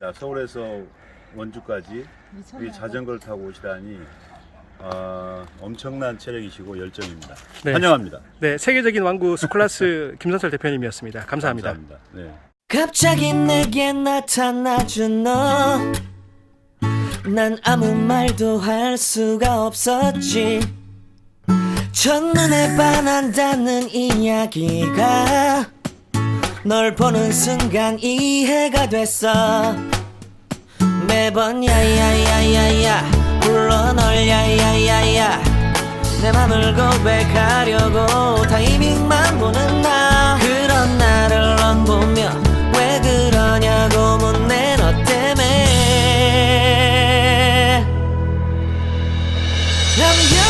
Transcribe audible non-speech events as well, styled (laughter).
자, 서울에서 원주까지 이 자전거를 타고 오시다니 아, 엄청난 체력이시고 열정입니다. 네. 환영합니다. 네, 세계적인 왕구 스콜라스 (laughs) 김선철 대표님이었습니다. 감사합니다. 감사합니다. 네. 갑자기 내게 나타나준 너. 난 아무 말도 할 수가 없었지. 첫눈에 반한다는 이야기가 널 보는 순간 이해가 됐어. 매번 야야야야야 불러 널 야야야야. 내 맘을 고백하려고 타이밍만 보는 나. 그런 나를 넌 보며 왜 그러냐고 묻네 너 때문에. I'm